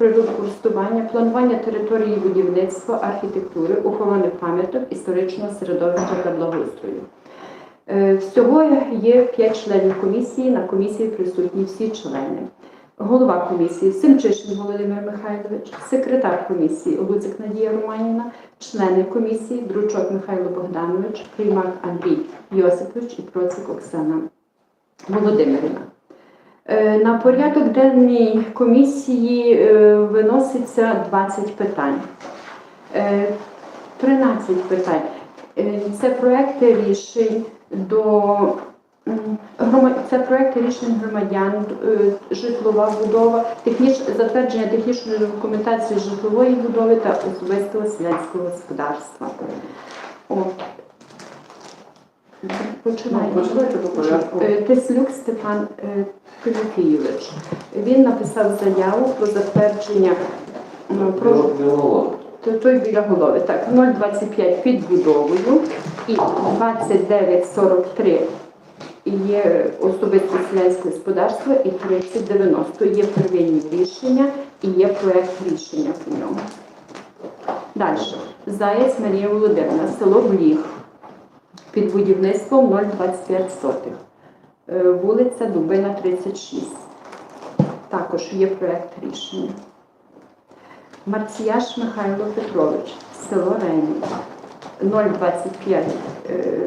природокористування, планування території будівництва, архітектури, охорони пам'яток, історичного середовища та благоустрою. Е, Всього є 5 членів комісії. На комісії присутні всі члени. Голова комісії Семчишин Володимир Михайлович, секретар комісії Луцик Надія Романівна, члени комісії Дручок Михайло Богданович, Приймак Андрій Йосипович і Процик Оксана Володимирівна. Е, На порядок денний комісії е, виноситься 20 питань. Е, 13 питань. Е, Це проекти рішень до це проекти рішень громадян, житлова будова, техніч... затвердження технічної документації житлової будови та особистого селянського господарства. О. Починаємо. Починайте по порядку. Теслюк Степан е, Він написав заяву про затвердження про то- той біля голови. Так, 0,25 під будовою і 29,43 є особисте селянське господарство і 30,90 є первинні рішення і є проект рішення по ньому. Далі. Заєць Марія Володимирівна, село Бліг. Під будівництвом 0,25 сотих. Е, Вулиця Дубина, 36. Також є проект рішення. Марціяш Михайло Петрович, село Рені, 0,25 е,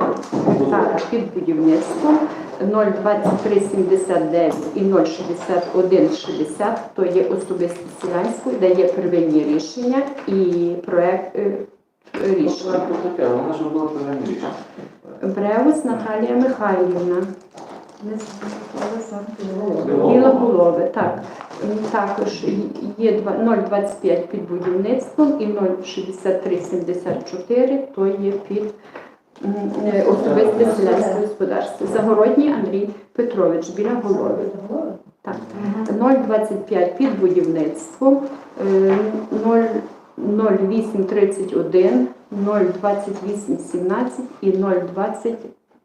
гектара під будівництвом, 0,2379 і 0,6160 то є особисте селянське, де є первинні рішення і проект е, рішення. Бреус Наталія Михайлівна. Білобулове, так. Е, також є 0,25 під будівництвом і 0,6374 то є під е, особисте селянське господарство. Загородній Андрій Петрович біля голови. Так. 0,25 під будівництвом, е, 0,831, 0,2817 і 0,20.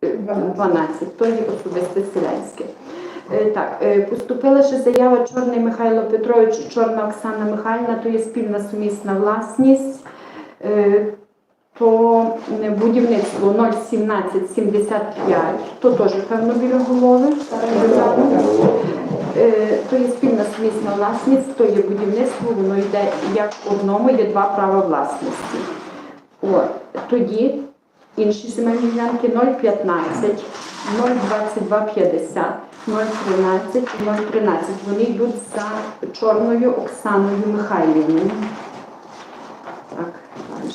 12, тоді особисте Селянське. Е, так, е, поступила ще заява Чорний Михайло Петрович Чорна Оксана Михайлівна, то є спільна сумісна власність, то будівництво 01775, то теж, певно, біля голови. Е, то є спільна сумісна власність, то є будівництво, воно йде як в одному, є два права власності. О, тоді інші земельні ділянки 0,15, 0,2250, 0,13 і 0,13. Вони йдуть за Чорною Оксаною Михайлівною. Так, далі.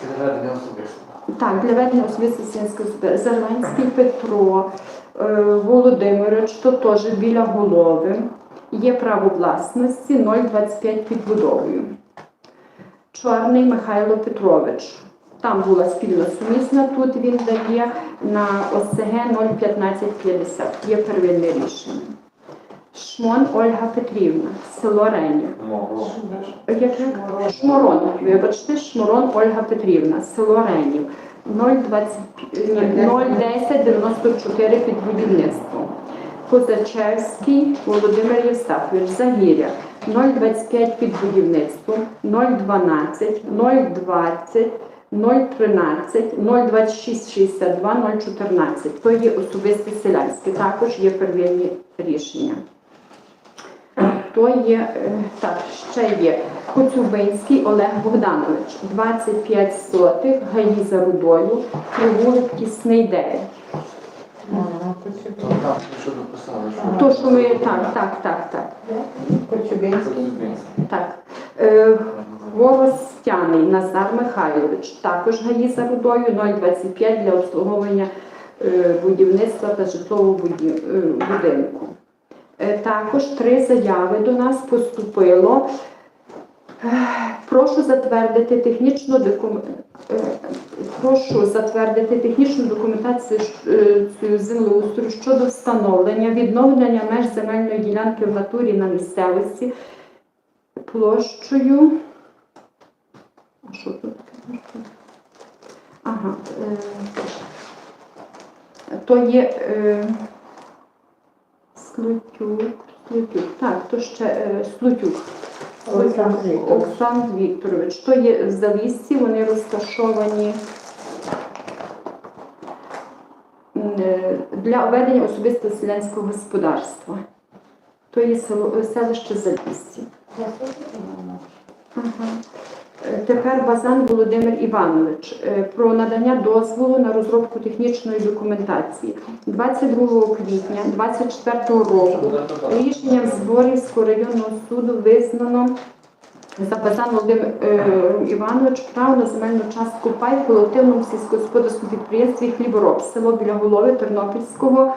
Підведення особисто. Так, для ведення особисто сільського. Зеленський Петро е, Володимирович, то теж біля голови. Є право власності 0,25 під будовою. Чорний Михайло Петрович. Там була спільно сумісна, тут він дає на ОСГ 0,1550. Є первинне рішення. Шмон Ольга Петрівна, село же? Шморон, вибачте, Шморон Ольга Петрівна, село Ренів, 01094 під будівництвом. Козачевський Володимир Євстафович, Загір'я, 025 під будівництвом, 012, 020, 013, 02662, 014. То є особисте селянське, також є первинні рішення. То є, е, так, ще є Коцюбинський Олег Богданович, 25 сотих, гаї за рудою, провулок Тісний 9. То що дописали, То, що ми, так, так, так, так, Коцюбинський. так. Воростяний Назар Михайлович, також гаї за рудою, 0,25 для обслуговування е, будівництва та житлового е, будинку. Е, Також три заяви до нас поступило. Прошу затвердити технічну докум... е, Прошу затвердити технічну документацію землеустрою щодо встановлення відновлення меж земельної ділянки в натурі на місцевості площею. А що тут? Ага. Е... То є е... Слутюк, Слутюк, так, то ще е... Слутюк. Олександр Вікторович. Олександр Вікторович. То є в Заліссі, вони розташовані е, для ведення особистого селянського господарства. То є село, селище Заліссі. Ага. Е, Тепер Базан Володимир Іванович е, про надання дозволу на розробку технічної документації. 22 квітня 24 року рішенням Зборівського районного суду визнано за Базан Володимир е, Іванович право на земельну частку пай в колективному сільськогосподарському підприємстві Хлібороб, село біля голови Тернопільського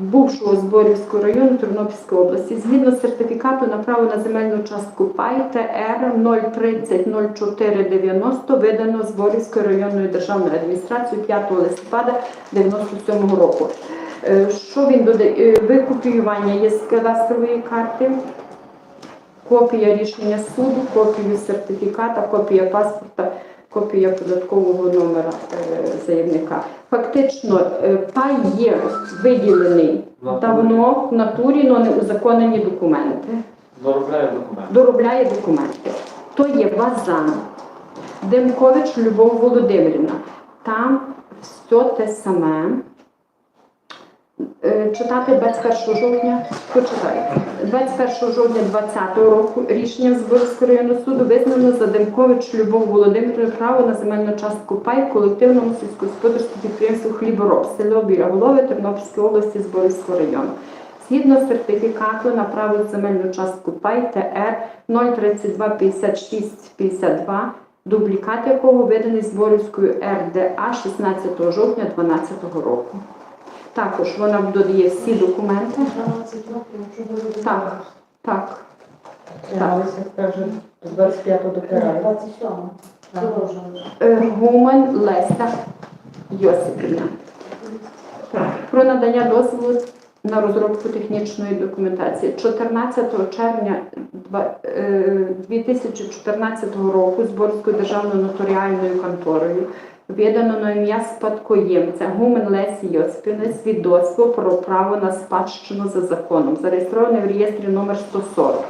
бувшого Зборівського району Тернопільської області. Згідно сертифікату на право на земельну частку пай ТР 0300490 видано Зборівською районною державною адміністрацією 5 листопада 97 року. Е, Що він додає? Е, Викопіювання є з кадастрової карти, копія рішення суду, копію сертифіката, копія паспорта, копія податкового номера е, заявника. Фактично, е, пай є виділений давно в натурі, але не узаконені документи. Доробляє документи. Доробляє документи. То є Базан, Демкович Любов Володимирівна. Там все те саме. Е, Читати 21 жовтня, почитайте. 21 жовтня 2020 року рішенням Зборівського районного суду визнано за Демкович Любов Володимирівну право на земельну частку пай колективному сільськогосподарському підприємству Хлібороб, село Біля Голови Тернопільської області Зборівського району. Згідно сертифікату на право земельну частку пай ТР 032 56 52, дублікат якого виданий Зборівською РДА 16 жовтня 2012 року. Також вона додає всі документи. Так, так. Трималися каже, з 25 до пера. 27. Е, Гуман Леся Йосипівна. Про надання дозволу на розробку технічної документації. 14 червня е, 2014 року Зборською державною нотаріальною конторою видано на ім'я спадкоємця Гумен Лесі Йосипівни свідоцтво про право на спадщину за законом, зареєстроване в реєстрі номер 140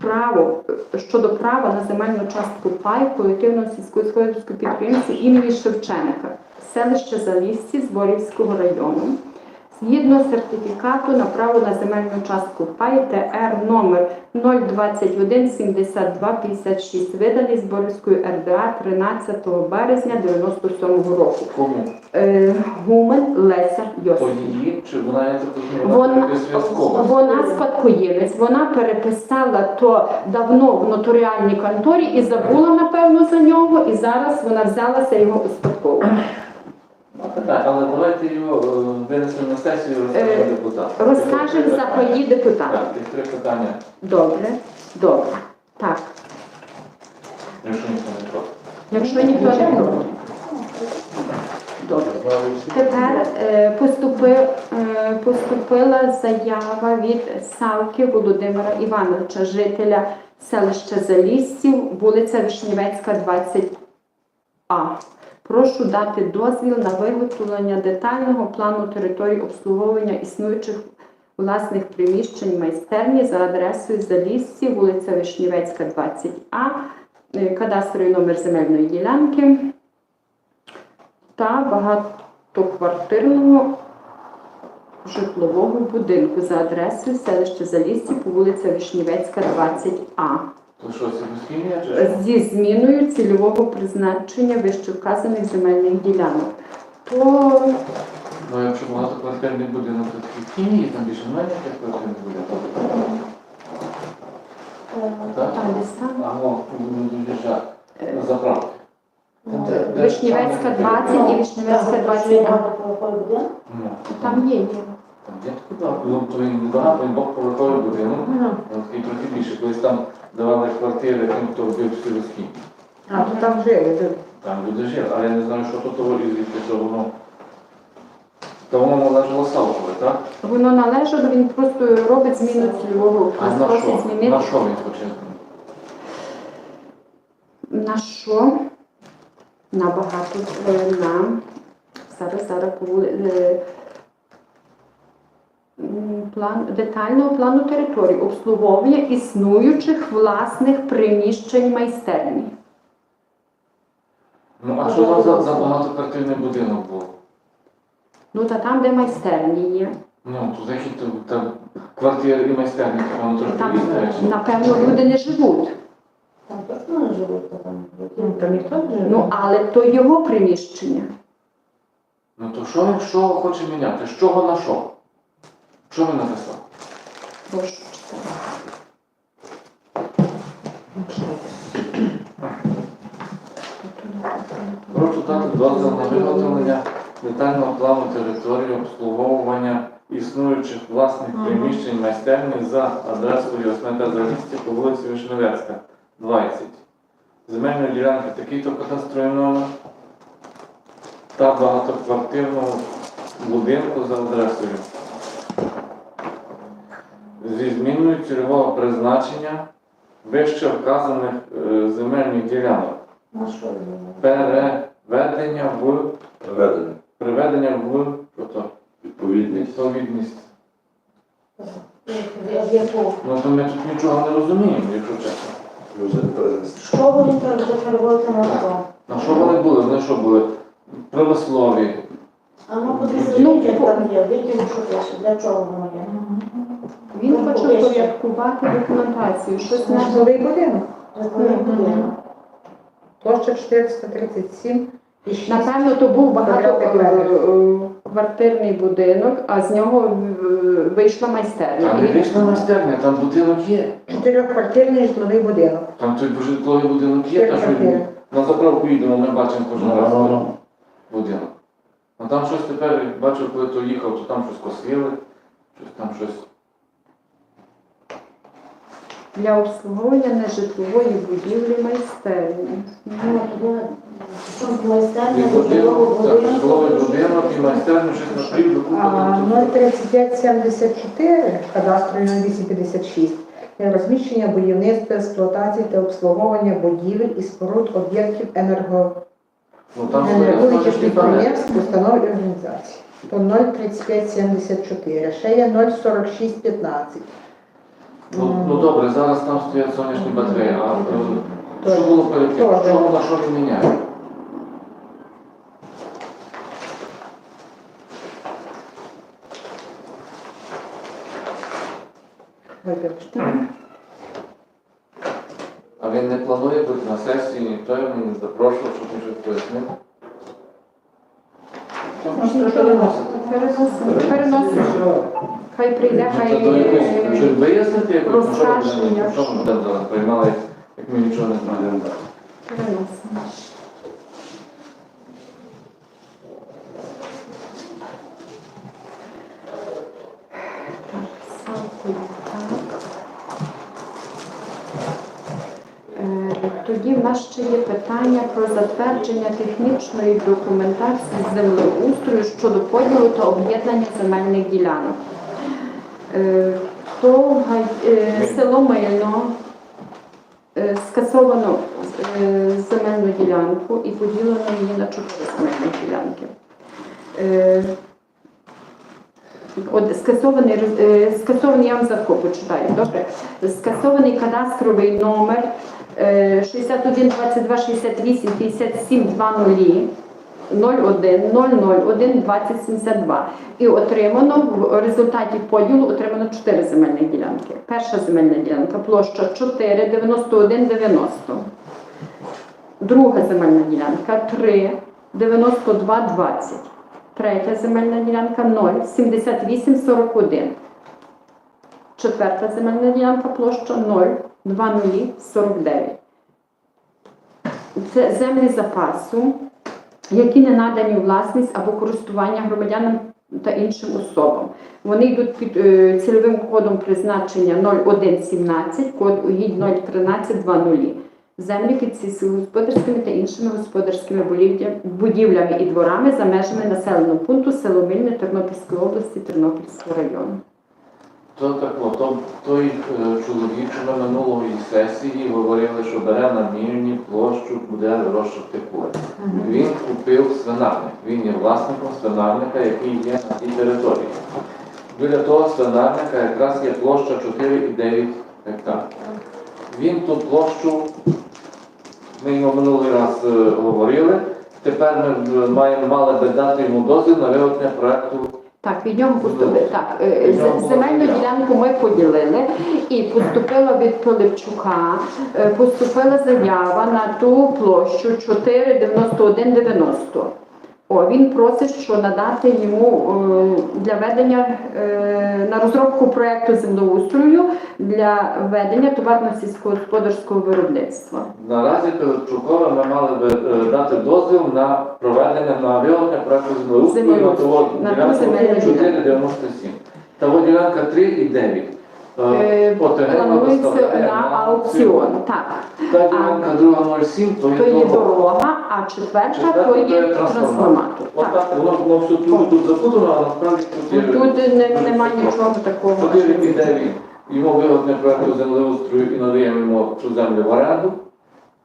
право е, щодо права на земельну частку пай колективного сільськогосподарського підприємства імені Шевченка, селище Залісці Зборівського району. Згідно сертифікату на право на земельну частку пай ТР номер 021 72 56, виданий Зборівською РДА 13 березня 97 року. Кому? Е, Гумен Леся То Йосип. чи вона є Вона- Вона спадкоємець, вона переписала то давно в нотаріальній конторі і забула, напевно, за нього, і зараз вона взялася його успадковувати. Так, але давайте його е, винесемо на сесію Е, розкажемо депутатам. Розкажемо за паї депутатів. Так, тих три питання, Добре, добре. Так, якщо ніхто не проти. якщо ніхто не проти. Добре. Тепер е, поступи, е, поступила заява від Савки Володимира Івановича, жителя селища Заліссів, вулиця Вишнівецька, 20А. Прошу дати дозвіл на виготовлення детального плану території обслуговування існуючих власних приміщень майстерні за адресою Заліссів, вулиця Вишнівецька, 20А, е, кадастровий номер земельної ділянки та багатоквартирного житлового будинку за адресою селище Залісці вулиця Вишнівецька, 20А. То що, це безхімія чи що? Зі зміною цільового призначення вище вказаних земельних ділянок. То Ну, якщо багатоквартирний будинок, то такі хімії, там більше немає ніяких квартирних будинків. Так? там десь там. А, ну, їжджать е, на заправки. Вишнівецька 20 і Вишнівецька 20А. Ну, Там є. є. Є такі. Ну, то він багато, він двохповерховий будинок. Ну, Він такий трохи більше. Колись там давали квартири тим, хто вбив сільські. А, то там жили. Там люди жили, але я не знаю, що тут того і звідки що воно. Та воно належало Савкове, так? Воно належало, він просто робить зміну цільового. А на що? На що він хоче? На що? На багато е, на зараз зараз е, План детального плану території обслуговує існуючих власних приміщень майстерні. Ну а що там за, за багатоквартирний будинок був? Ну та там, де майстерні є. Ну, то захід то там квартири і майстерні, то воно трошки Там, різне напевно, люди не живуть. Там точно не живуть, то там. Ну, там ніхто не живе. Ну, але то його приміщення. Ну то що він що хоче міняти? З чого на що? Що він написав? Прошу читати. Прошу дати дозвіл на виготовлення детального плану території обслуговування існуючих власних приміщень майстерні за адресою Осмета Залісті по вулиці Вишневецька, 20. Земельної ділянки такий-то кадастровий номер та багатоквартирного будинку за адресою. Зі зміною цільового призначення вище вказаних е, земельних ділянок На що живе? переведення в Проведення. приведення в тобто, Відповідність. відповідність. З якого? Ну то ми тут нічого не розуміємо, якщо чесно. Перенести. Що вони там зафарбувати на що? На що вони були? Вони що були? Промислові. А ну подивіться, Ну, як там є, відділ, що пише, для чого воно є. Він хоче впорядкувати документацію. Щось не Житловий будинок. Площа 437 і 6. Напевно, то був багатоквартирний будинок, а з нього вийшла майстерня. Там не він- вічна майстерня, там будинок є. Чотирьохквартирний житловий будинок. Там той житловий будинок є, та що квартири. на заправку їдемо, ми бачимо кожен раз Ну, ну, будинок. А там щось тепер, бачив, коли то їхав, то там щось косили, щось там щось. Для обслуговування нежитлової будівлі майстерні. Ну, майстерня житлового будинок, будинку. будинок і майстерню щось на прибу 03574, кадастровий 0856, розміщення будівництва, експлуатації та обслуговування будівель і споруд об'єктів енерго Ну там енергоючих підприємств, установ і організацій. То 03574, ще є 04615. Ну, ну добре, зараз там стоять сонячні батареї, а е, що було перед тим? Що на що він міняє? Вибачте. А він не планує бути на сесії, ніхто його не запрошував, щоб він щось пояснив. Можна переносити. Переносимо. Переносимо. Хай прийде, Ну, хай е, вияснити, будемо зараз приймали, як ми нічого не знаємо. переносимо. Так, Савкою, так. Е, Тоді в нас ще є питання про затвердження технічної документації землеустрою щодо поділу та об'єднання земельних ділянок. Е, То е, село Мильно е, скасовано земельну ділянку і поділено її на чотири земельні ділянки. От скасований, скасований, я вам завтра почитаю, добре? Скасований кадастровий номер 61 22 68 57 20 01 001 20 72. І отримано в результаті поділу отримано 4 земельні ділянки. Перша земельна ділянка площа 4 91 90. Друга земельна ділянка 3 92 20. Третя земельна ділянка 0 78 41. Четверта земельна ділянка площа 0 20 49. Це землі запасу, які не надані у власність або користування громадянам та іншим особам. Вони йдуть під е, цільовим кодом призначення 0117, код угідь 01320. Землі під сільськогосподарськими та іншими господарськими будівлями і дворами за межами населеного пункту село Мильне Тернопільської області Тернопільського району. То так, то, той е, чоловік, що на минулої сесії говорили, що бере на мільні площу, буде розшити поле. Він купив свинарник. Він є власником свинарника, який є на тій території. біля того свинарника якраз є площа 4,9 гектар. Він ту площу, ми йому минулий раз е, говорили, тепер ми маємо, мали би дати йому дозвіл на виготовлення проекту. Так, від нього поступили. Так, е, земельну ділянку ми поділили і поступила від Пилипчука, е, поступила заява на ту площу 49190. О, він просить, що надати йому е, для ведення е, на розробку проекту землеустрою для ведення товарно-сільськогосподарського виробництва. Наразі Пилипчукова ми мали би е, дати дозвіл на проведення на виготовлення проекту землеустрою на того ділянку земельну ділянку. 497. Та от ділянка 3,9. Е, Планується на аукціон. Так, 0,7, то є дорога. а четверта то є трансформатор. От Так. воно, все тут, тут запутано, а насправді тут є Тут не, немає нічого такого. 4,9. Йому виготовлення проекту землеустрою і надаємо йому цю землю в оренду.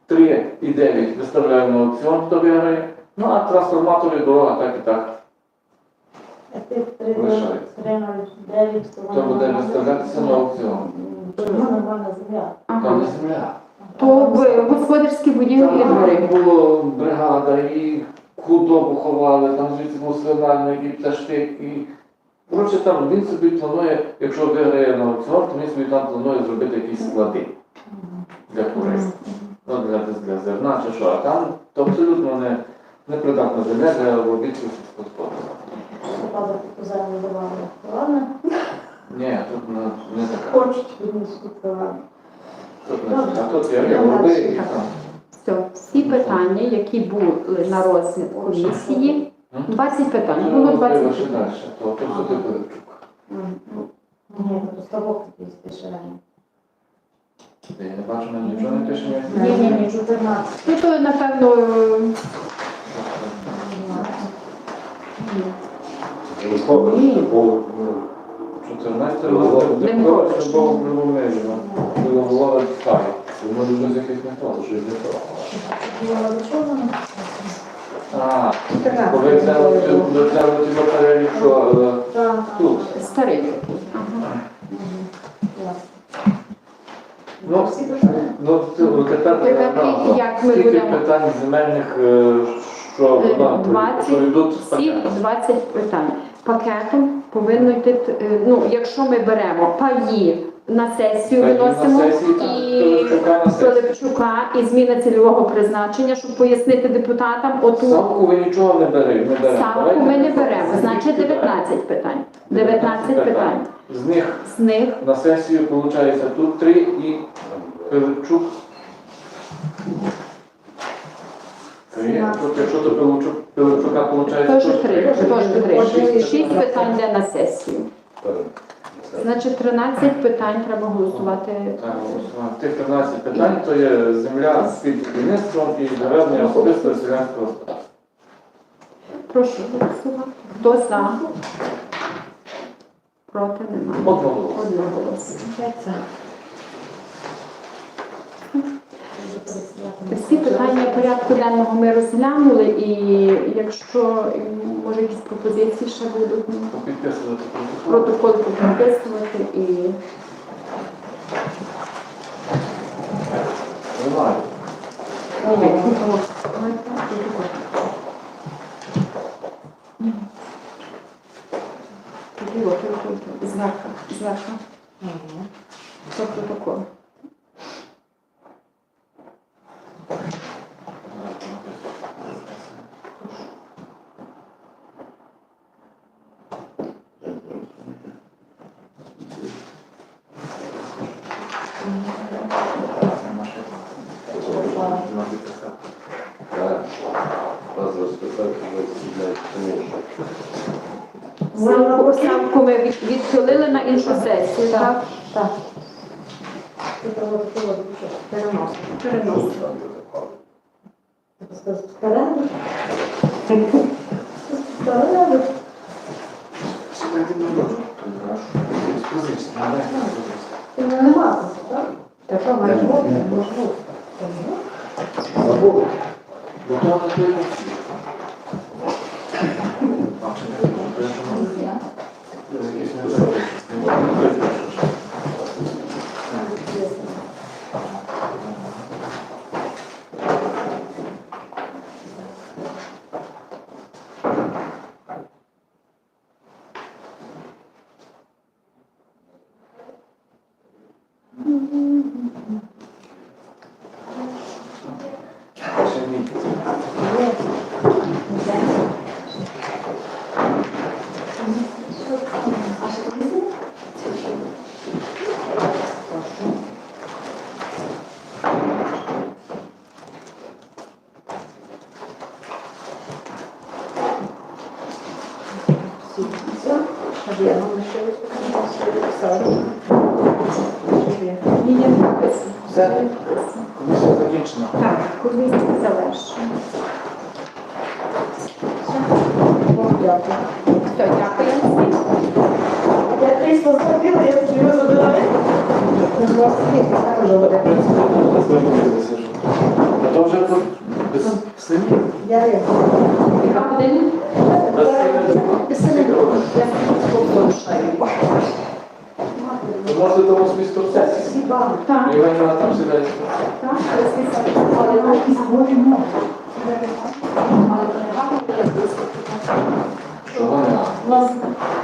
3,9 виставляємо на аукціон, хто виграє. Ну а трансформатор і дорога так і так. Лишається. То буде виставлятися на аукціон. Нормальна земля. Там не земля. То в господарські будівлі двори. Там була бригада, і худобу ховали, там звідси був свинарник, і пташки, і. Коротше, там він собі планує, якщо виграє на аукціон, то він собі там планує зробити якісь склади для курей. Ну, для, для зерна чи що, а там то абсолютно не, непридатна земля для робіт сільськогосподарства. Ладно, Ні, тут не, не така. хочуть. Тут. А тут городи. Все, всі питання, які були на розгляд комісії, 20 питань. Було Ну, 20 треба ще питань. далі, то, то все ти Ні, то ставок такий спішаємо. Я не бачу, нам нічого не пише. Ні, ні, ні, 14. Ну, то, напевно, Ні. 14 Не років можеш. це було прибувнежено. Було голова стає. Може щось якесь не то, щось не то. Була до чого вона? А, ви взяли що е, тут. старий такий. Ну, ну, ну, тепер е, як ми скільки питань земельних, е, що, Е, да, 20, що йдуть з Всі пакетом? 20 питань. Пакетом повинно йти, е, ну, якщо ми беремо паї на сесію Паї на виносимо сесії, так, і Пилипчука на сесію. Пилипчука і зміна цільового призначення, щоб пояснити депутатам, оту Ставку ви нічого не берете. Не берете. ставку ми не беремо. Значить скільки 19 питань. 19 питань. З них З них на сесію виходить тут три і Пилипчук. Якщо то Пилипчука виходить теж три. Теж три. Шість питань йде на сесію. Значить, 13 питань треба голосувати. Так. Тих 13 питань то є земля з під будівництвом і доведення особистого селянського господарства. Прошу голосувати. Хто за? Проти немає. Одноголосно. Одноголосно. Це. Всі питання порядку денного ми розглянули, і якщо може якісь пропозиції ще будуть, ну, Підписувати протокол. підписувати і. Зверху, зверху. Це протокол. Так. Вас розписати, ви сідайте, тому що. Самку, самку ми від- відхилили на іншу сесію, так? Так. Це протокол переносимо. Переносимо. Старенький? Старенький? Ти мене нема, так? Та що має бути? Може бути. Забув. Бо то на той Якісь не Є, ну лишилось писати. Ні, є не написано. Все. Не написано. Комісія закінчена. Так, комісія завершена. Дякую. Все, дякую всім. Я 300 зробила, я собі його забираю. У вас є буде. я. То вже тут без слів. Я є. Яка година? Без. Писали. Можете до вас місто. Так, там сідає. так, але якісь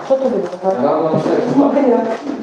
що тобі? Рано на.